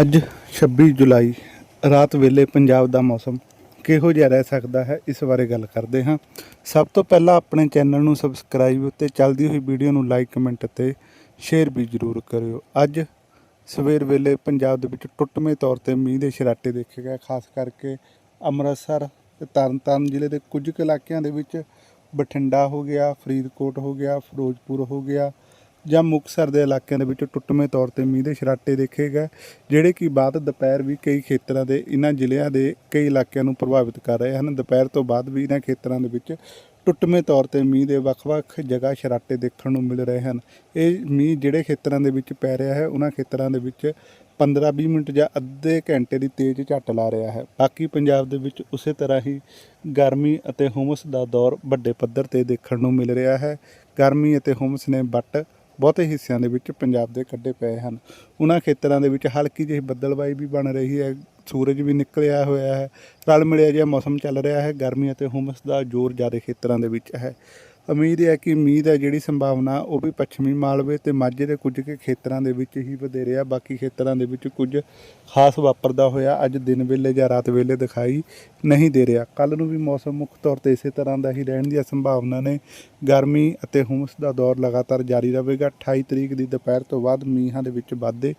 ਅੱਜ 26 ਜੁਲਾਈ, ਰਾਤ ਵੇਲੇ ਪੰਜਾਬ ਦਾ ਮੌਸਮ ਕਿਹੋ ਜਿਹਾ ਰਹਿ ਸਕਦਾ ਹੈ, ਇਸ ਬਾਰੇ ਗੱਲ ਕਰਦੇ ਹਾਂ। ਸਭ ਤੋਂ ਪਹਿਲਾਂ ਆਪਣੇ ਚੈਨਲ ਨੂੰ ਸਬਸਕ੍ਰਾਈਬ ਤੇ ਚੱਲਦੀ ਹੋਈ ਵੀਡੀਓ ਨੂੰ ਲਾਈਕ, ਕਮੈਂਟ ਅਤੇ ਸ਼ੇਅਰ ਵੀ ਜ਼ਰੂਰ ਕਰਿਓ। ਅੱਜ ਸਵੇਰ ਵੇਲੇ ਪੰਜਾਬ ਦੇ ਵਿੱਚ ਟੁੱਟਵੇਂ ਤੌਰ ਤੇ ਮੀਂਹ ਦੇ ਛਰਾਟੇ ਦੇਖੇ ਗਏ, ਖਾਸ ਕਰਕੇ ਅੰਮ੍ਰਿਤਸਰ ਤੇ ਤਰਨਤਾਰਨ ਜ਼ਿਲ੍ਹੇ ਦੇ ਕੁਝ ਕੁ ਇਲਾਕਿਆਂ ਦੇ ਵਿੱਚ ਬਠਿੰਡਾ ਹੋ ਗਿਆ, ਫਰੀਦਕੋਟ ਹੋ ਗਿਆ, ਫਿਰੋਜ਼ਪੁਰ ਹੋ ਗਿਆ ਜਾਂ ਮੁਕਤਸਰ ਦੇ ਇਲਾਕਿਆਂ ਦੇ ਵਿੱਚ ਟੁੱਟਵੇਂ ਤੌਰ ਤੇ ਮੀਂਹ ਦੇ ਛਰਾਟੇ ਦੇਖੇ ਗਏ, ਜਿਹੜੇ ਕਿ ਬਾਅਦ ਦੁਪਹਿਰ ਵੀ ਕਈ ਖੇਤਰਾਂ ਦੇ ਇਹਨਾਂ ਜ਼ਿਲ੍ਹਿਆਂ ਦੇ ਕਈ ਇਲਾਕਿਆਂ ਨੂੰ ਪ੍ਰਭਾਵਿਤ ਕਰ ਰਹੇ ਹਨ। ਦੁਪਹਿਰ ਤੋਂ ਬਾਅਦ ਵੀ ਇਹਨਾਂ ਖੇਤਰਾਂ ਦੇ ਵਿੱਚ ਟੁੱਟਵੇਂ ਤੌਰ ਤੇ ਮੀਂਹ ਦੇ ਵੱਖ-ਵੱਖ ਜਗ੍ਹਾ ਛਰਾਟੇ ਦੇਖਣ ਨੂੰ ਮਿਲ ਰਹੇ ਹਨ। ਇਹ ਮੀਂਹ ਜਿਹੜੇ ਖੇਤਰਾਂ ਦੇ ਵਿੱਚ ਪੈ ਰਿਹਾ ਹੈ ਉਹਨਾਂ ਖੇਤਰਾਂ ਦੇ ਵਿੱਚ 15-20 ਮਿੰਟ ਜਾਂ ਅੱਧੇ ਘੰਟੇ ਦੀ ਤੇਜ਼ ਝੱਟ ਲਾ ਰਿਹਾ ਹੈ। ਬਾਕੀ ਪੰਜਾਬ ਦੇ ਵਿੱਚ ਉਸੇ ਤਰ੍ਹਾਂ ਹੀ ਗਰਮੀ ਅਤੇ ਹੁਮਸ ਦਾ ਦੌਰ ਵੱਡੇ ਪੱਧਰ ਤੇ ਦੇਖਣ ਨੂੰ ਮਿਲ ਰਿਹਾ ਹੈ। ਗਰਮੀ ਅਤੇ ਹੁਮਸ ਨੇ ਵੱਟ ਬਹੁਤੇ ਹਿੱਸਿਆਂ ਦੇ ਵਿੱਚ ਪੰਜਾਬ ਦੇ ਕੱਢੇ ਪਏ ਹਨ। ਉਹਨਾਂ ਖੇਤਰਾਂ ਦੇ ਵਿੱਚ ਹਲਕੀ ਜਿਹੀ ਬੱਦਲਬਾਈ ਵੀ ਬਣ ਰਹੀ ਹੈ, ਸੂਰਜ ਵੀ ਨਿਕਲਿਆ ਹੋਇਆ ਹੈ, ਰਲ ਮਿਲਿਆ ਜਿਹਾ ਮੌਸਮ ਚੱਲ ਰਿਹਾ ਹੈ, ਗਰਮੀ ਅਤੇ ਹੁਮਸ ਦਾ ਜ਼ੋਰ ਜ਼ਿਆਦਾ ਖੇਤਰਾਂ ਦੇ ਵਿੱਚ ਹੈ। ਉਮੀਦ ਹੈ ਕਿ ਮੀਂਹ ਹੈ ਜਿਹੜੀ ਸੰਭਾਵਨਾ, ਉਹ ਵੀ ਪੱਛਮੀ ਮਾਲਵੇ ਤੇ ਮਾਝੇ ਦੇ ਕੁਝ ਕੁ ਖੇਤਰਾਂ ਦੇ ਵਿੱਚ ਹੀ ਵਧੇਰੇ ਆ। ਬਾਕੀ ਖੇਤਰਾਂ ਦੇ ਵਿੱਚ ਕੁਝ ਖਾਸ ਵਾਪਰਦਾ ਹੋਇਆ। ਅੱਜ ਦਿਨ ਵੇਲੇ ਜਾਂ ਰਾਤ ਵੇਲੇ ਦਿਖਾਈ ਨਹੀਂ ਦੇ ਰਿਹਾ। ਕੱਲ ਨੂੰ ਵੀ ਮੌਸਮ ਮੁੱਖ ਤੌਰ ਤੇ ਇਸੇ ਤਰ੍ਹਾਂ ਦਾ ਹੀ ਰਹਿਣ ਦੀਆਂ ਸੰਭਾਵਨਾ ਨੇ। ਗਰਮੀ ਅਤੇ ਹੁਮਸ ਦਾ ਦੌਰ ਲਗਾਤਾਰ ਜਾਰੀ ਰਹੇਗਾ। 28 ਤਰੀਕ ਦੀ ਦੁਪਹਿਰ ਤੋਂ ਬਾਅਦ ਮੀਂਹਾਂ ਦੇ ਵਿੱਚ ਵਾਧੇ